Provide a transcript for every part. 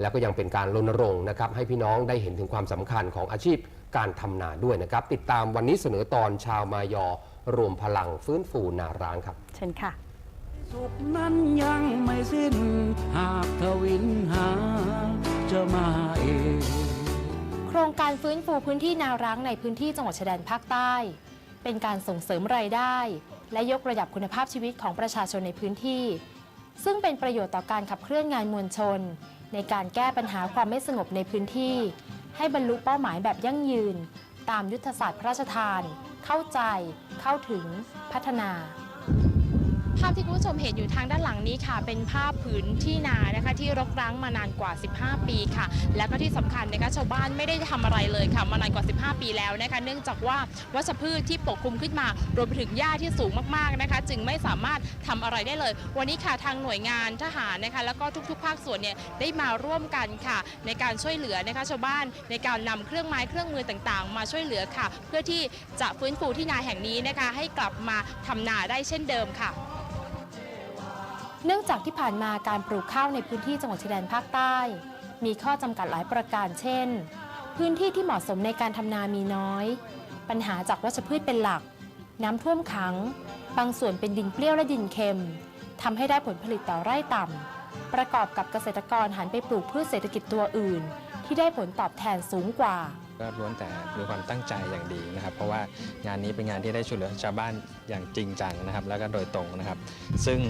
แล้วก็ยังเป็นการรณรงค์นะครับให้พี่น้องได้เห็นถึงความสำคัญของอาชีพการทำนาด้วยนะครับ ติดตามวันนี้เสนอตอนชาวมายอ รวมพลังฟื้นฟูนาร้างครับ เชิญค่ะ สุขนั้นยังไม่สิ้น หากทวินหาจะมาเอง โครงการฟื้นฟูพื้นที่นาร้างในพื้นที่จังหวัดชายแดนภาคใต้ เป็นการส่งเสริมรายได้ และยกระดับคุณภาพชีวิตของประชาชนในพื้นที่ ซึ่งเป็นประโยชน์ต่อการขับเคลื่อนงานมวลชน ในการแก้ปัญหาความไม่สงบในพื้นที่ ให้บรรลุเป้าหมายแบบยั่งยืน ตามยุทธศาสตร์พระราชทาน เข้าใจ เข้าถึง พัฒนา ภาพที่คุณผู้ชมเห็นอยู่ทางด้านหลังนี้ค่ะ เป็นภาพผืนที่นานะคะ ที่รกร้างมานานกว่า 15 ปีค่ะ แล้วก็ที่สำคัญนะคะชาวบ้านไม่ได้ทำอะไรเลยค่ะมานานกว่า 15 ปีแล้วนะคะ เนื่องจากว่าวัชพืชที่ปกคลุมขึ้นมารวมไปถึงหญ้าที่สูงมากๆนะคะ จึงไม่สามารถทำอะไรได้เลย วันนี้ค่ะทางหน่วยงานทหารนะคะ แล้วก็ทุกๆ ภาคส่วนเนี่ยได้มาร่วมกันค่ะ ในการช่วยเหลือนะคะชาวบ้านในการนำเครื่องไม้เครื่องมือต่างๆ มาช่วยเหลือค่ะ เพื่อที่จะฟื้นฟูที่นาแห่งนี้นะคะ ให้กลับมาทำนาได้เช่นเดิมค่ะ เนื่องจากที่ผ่านมาการปลูกข้าวในพื้นที่จังหวัดชายแดนภาคใต้ มีข้อจำกัดหลายประการเช่น พื้นที่ที่เหมาะสมในการทำนามีน้อย ปัญหาจากวัชพืชเป็นหลัก น้ำท่วมขัง บางส่วนเป็นดินเปรี้ยวและดินเค็มทำให้ได้ผลผลิตต่อไร่ต่ำ ประกอบกับเกษตรกรหันไปปลูกพืชเศรษฐกิจตัวอื่น ที่ได้ผลตอบแทนสูงกว่า ก็ล้วนแต่มีความตั้งใจอย่างดีนะครับ เพราะว่างานนี้เป็นงานที่ได้ช่วยเหลือชาวบ้านอย่างจริงจังนะครับ แล้วก็โดยตรงนะครับ ซึ่ง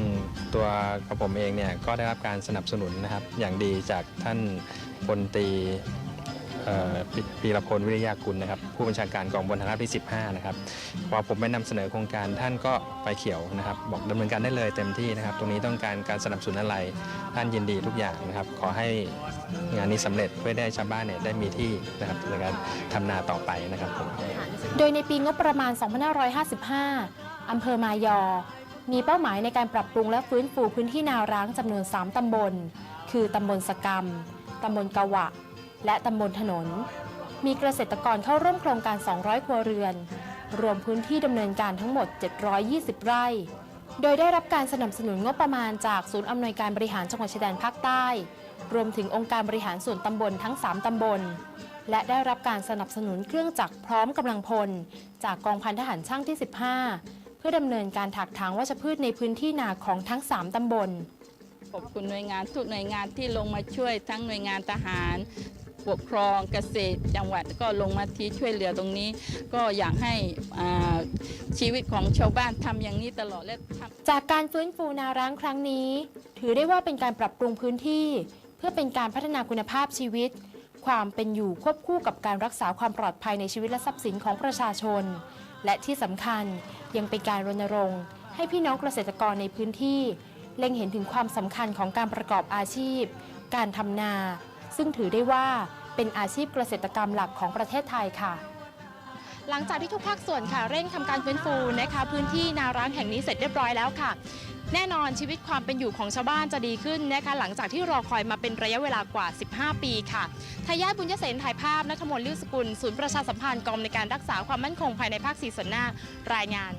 ตัวกระผมเองเนี่ยก็ได้รับการสนับสนุนนะครับ อย่างดีจากท่านพลตรี ปีรพลวิริยากุลนะครับ ผู้บัญชาการกองบนฐาราบที่ 15 นะครับพอผมไปนำเสนอโครงการท่านก็ไฟเขียวนะครับ บอกดำเนินการได้เลยเต็มที่นะครับ ตรงนี้ต้องการการสนับสนุนอะไรท่านยินดีทุกอย่างนะครับ ขอให้งานนี้สำเร็จเพื่อได้ชาวบ้านเนี่ยได้มีที่นะครับในการทำนาต่อไปนะครับผมโดยในปีงบประมาณ 2555 อำเภอมายอ มีเป้าหมายในการปรับปรุงและฟื้นฟูพื้นที่นาร้างจำนวน 3 ตำบล คือตำบลสกรรม ตำบลกะวะ และตำบลถนน มีเกษตรกรเข้าร่วมโครงการ 200 ครัวเรือน รวมพื้นที่ดำเนินการทั้งหมด 720 ไร่ โดยได้รับการสนับสนุนงบประมาณจากศูนย์อำนวยการบริหารจังหวัดชายแดนภาคใต้ รวมถึงองค์การบริหารส่วนตำบลทั้ง 3 ตำบล และได้รับการสนับสนุนเครื่องจักรพร้อมกำลังพล จากกองพันทหารช่างที่ 15 เพื่อดำเนินการถักถางวัชพืชในพื้นที่นาของทั้ง 3 ตำบลขอบคุณหน่วยงานทุกหน่วยงานที่ลงมาช่วยทั้งหน่วยงานทหาร ปกครองเกษตรจังหวัดก็ลงมาที่ช่วยเหลือตรงนี้ ก็อยากให้ชีวิตของชาวบ้านทำอย่างนี้ตลอดและจากการฟื้นฟูนาร้างครั้งนี้ ถือได้ว่าเป็นการปรับปรุงพื้นที่ เพื่อเป็นการพัฒนาคุณภาพชีวิต ความเป็นอยู่ควบคู่กับการรักษาความปลอดภัยในชีวิตและทรัพย์สินของประชาชน และที่สำคัญยังเป็นการรณรงค์ ให้พี่น้องเกษตรกรในพื้นที่ เล็งเห็นถึงความสำคัญของการประกอบอาชีพ การทำนา ซึ่งถือได้ว่าเป็นอาชีพเกษตรกรรมหลักของประเทศไทยค่ะ หลังจากที่ทุกภาคส่วนค่ะเร่งทำการฟื้นฟูนะคะ พื้นที่นาร้างแห่งนี้เสร็จเรียบร้อยแล้วค่ะ แน่นอนชีวิตความเป็นอยู่ของชาวบ้านจะดีขึ้นนะคะ หลังจากที่รอคอยมาเป็นระยะเวลากว่า 15 ปีค่ะทายาทบุญยเสนถ่ายภาพนัทมนต์ลิ้วสกุล ศูนย์ประชาสัมพันธ์กองในการรักษาความมั่นคงภายในภาคสีส่วนหน้ารายงาน